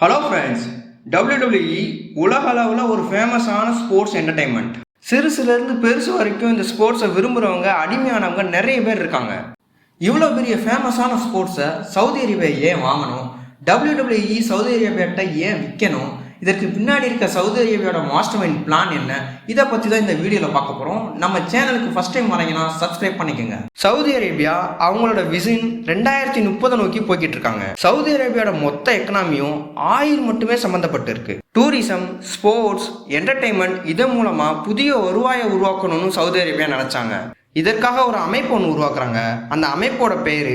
Hello friends WWE உலக அளவில் ஒரு ஃபேமஸான ஸ்போர்ட்ஸ் என்டர்டைன்மெண்ட் சிறுசுலேருந்து பெருசு வரைக்கும் இந்த ஸ்போர்ட்ஸை விரும்புகிறவங்க அடிமையானவங்க நிறைய பேர் இருக்காங்க. இவ்வளோ பெரிய ஃபேமஸான ஸ்போர்ட்ஸை சவுதி அரேபியா ஏன் வாங்கணும்? டபிள்யூடபிள்யூஇ சவுதி அரேபியாட்ட ஏன் விற்கணும் இதற்கு பின்னாடி இருக்க சவுதி அரேபியாவோட மாஸ்டர் மைண்ட் பிளான் என்ன? இதை பற்றி தான் இந்த வீடியோவில் பார்க்க போகிறோம் நம்ம சேனலுக்கு ஃபஸ்ட் டைம் வரீங்கன்னா சப்ஸ்கிரைப் பண்ணிக்கோங்க. சவுதி அரேபியா அவங்களோட விசின் ரெண்டாயிரத்தி முப்பதை நோக்கி போய்கிட்டு இருக்காங்க. சவுதி அரேபியாவோட மொத்த எக்கனாமியும் ஆயில் மட்டுமே சம்மந்தப்பட்டு இருக்கு. டூரிசம் ஸ்போர்ட்ஸ் என்டர்டைன்மெண்ட் இதன் மூலமாக புதிய வருவாயை உருவாக்கணும்னு சவுதி அரேபியா நினச்சாங்க. இதற்காக ஒரு அமைப்பு ஒன்று உருவாக்குறாங்க. அந்த அமைப்போட பேர்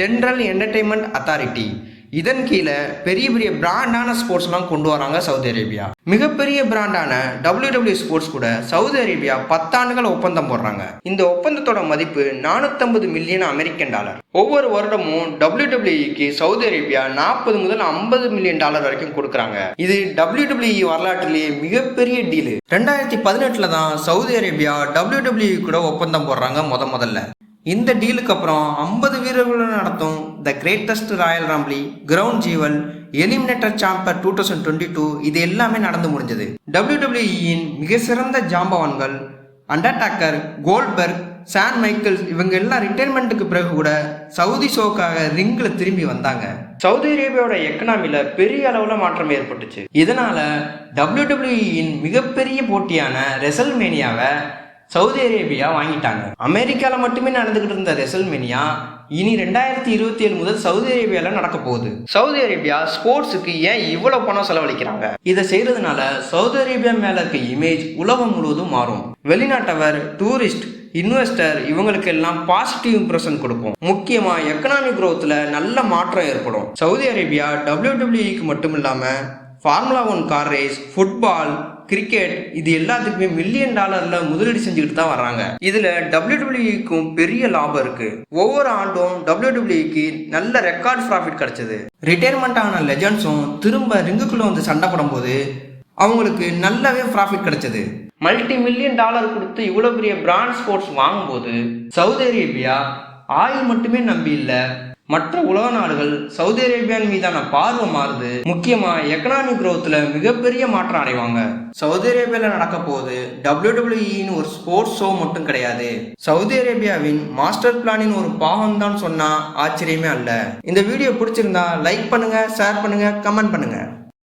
ஜென்ரல் என்டர்டைன்மெண்ட் அத்தாரிட்டி இதன் கீழே பெரிய பெரிய பிராண்டான ஸ்போர்ட்ஸ்லாம் கொண்டு வராங்க சவுதி அரேபியா. மிகப்பெரிய பிராண்டான WWE ஸ்போர்ட்ஸ் கூட சவுதி அரேபியா பத்தாண்டுகள் ஒப்பந்தம் போடுறாங்க. இந்த ஒப்பந்தத்தோட மதிப்பு நானூத்தம்பது மில்லியன் அமெரிக்கன் டாலர். ஒவ்வொரு வருடமும் WWEக்கு சவுதி அரேபியா நாற்பது முதல் ஐம்பது மில்லியன் டாலர் வரைக்கும் கொடுக்குறாங்க. இது WWE வரலாற்றிலேயே மிகப்பெரிய டீலு ரெண்டாயிரத்தி பதினெட்டுல தான் சவுதி அரேபியா WWE கூட ஒப்பந்தம் போடுறாங்க முத முதல்ல. இந்த டீலுக்கு அப்புறம் ஐம்பது வீரர்களுடன் நடத்தும் the greatest royal rumble crown jewel eliminator chamber two thousand twenty two இது எல்லாமே நடந்து முடிஞ்சது. டபிள்யூடபிள்யூஇயின் மிக சிறந்த ஜாம்பவான்கள் அண்டர்டாக்கர் கோல்ட்பர்க் சான் மைக்கேல்ஸ் இவங்க எல்லாம் ரிட்டைர்மெண்ட்டுக்கு பிறகு கூட சவுதி ஷோக்காக ரிங்கில் திரும்பி வந்தாங்க. சவுதி அரேபியாவோட எக்கனாமியில் பெரிய அளவில் மாற்றம் ஏற்பட்டுச்சு. இதனால் டபிள்யூடபிள்யூஇயின் மிகப்பெரிய போட்டியான ரெசல்மேனியாவை சவுதி அரேபியா வாங்கிட்டாங்க. அமெரிக்காவில் மட்டுமே நடந்துகிட்டு இருந்த ரெசல்மெனியா இனி ரெண்டாயிரத்தி இருபத்தி ஏழு முதல் சவுதி அரேபியாவில் நடக்க போகுது. சவுதி அரேபியா ஸ்போர்ட்ஸுக்கு ஏன் இவ்வளோ பணம் செலவழிக்கிறாங்க? இதை செய்கிறதுனால சவுதி அரேபியா மேலே இருக்க இமேஜ் உலகம் முழுவதும் மாறும். வெளிநாட்டவர் டூரிஸ்ட் இன்வெஸ்டர் இவங்களுக்கு எல்லாம் பாசிட்டிவ் இம்ப்ரெஷன் கொடுக்கும். முக்கியமா எக்கனாமிக் குரோத்தில் நல்ல மாற்றம் ஏற்படும். சவுதி அரேபியா டபிள்யூடபிள்யூக்கு மட்டும் இல்லாமல் formula one car race football cricket இது எல்லாத்துக்குமே மில்லியன் டாலர்ல முதலீடு செஞ்சுக்கிட்டு தான் வர்றாங்க. இதுல டபிள்யூடபிள்யூக்கும் பெரிய லாபம் இருக்கு. ஒவ்வொரு ஆண்டும் டபிள்யூடபிள்யூக்கு நல்ல ரெக்கார்ட் ப்ராஃபிட் கிடைச்சது. ரிட்டையர்மெண்ட் ஆன லெஜண்ட்ஸும் திரும்ப ரிங்குக்குள்ள வந்து சண்டை போடும்போது அவங்களுக்கு நல்லாவே ப்ராஃபிட் கிடைச்சது. மல்டி மில்லியன் டாலர் கொடுத்து இவ்வளோ பெரிய பிராண்ட் ஸ்போர்ட்ஸ் வாங்கும்போது சவுதி அரேபியா ஆயில் மட்டுமே நம்பி இல்லை மற்ற உலக நாடுகள் சவுதி அரேபியான் மீதான பார்வை மாறுது. முக்கியமா எக்கனாமிக் growthல மிகப்பெரிய மாற்றம் அடைவாங்க. சவுதி அரேபியாவில் நடக்க போகுது டபிள்யூடபிள்யூஇன்னு ஒரு ஸ்போர்ட்ஸ் ஷோ மட்டும் கிடையாது. சவுதி அரேபியாவின் மாஸ்டர் பிளானின் ஒரு பாகம் தான் சொன்னா ஆச்சரியமே அல்ல. இந்த வீடியோ பிடிச்சிருந்தா லைக் பண்ணுங்க ஷேர் பண்ணுங்க கமெண்ட் பண்ணுங்க.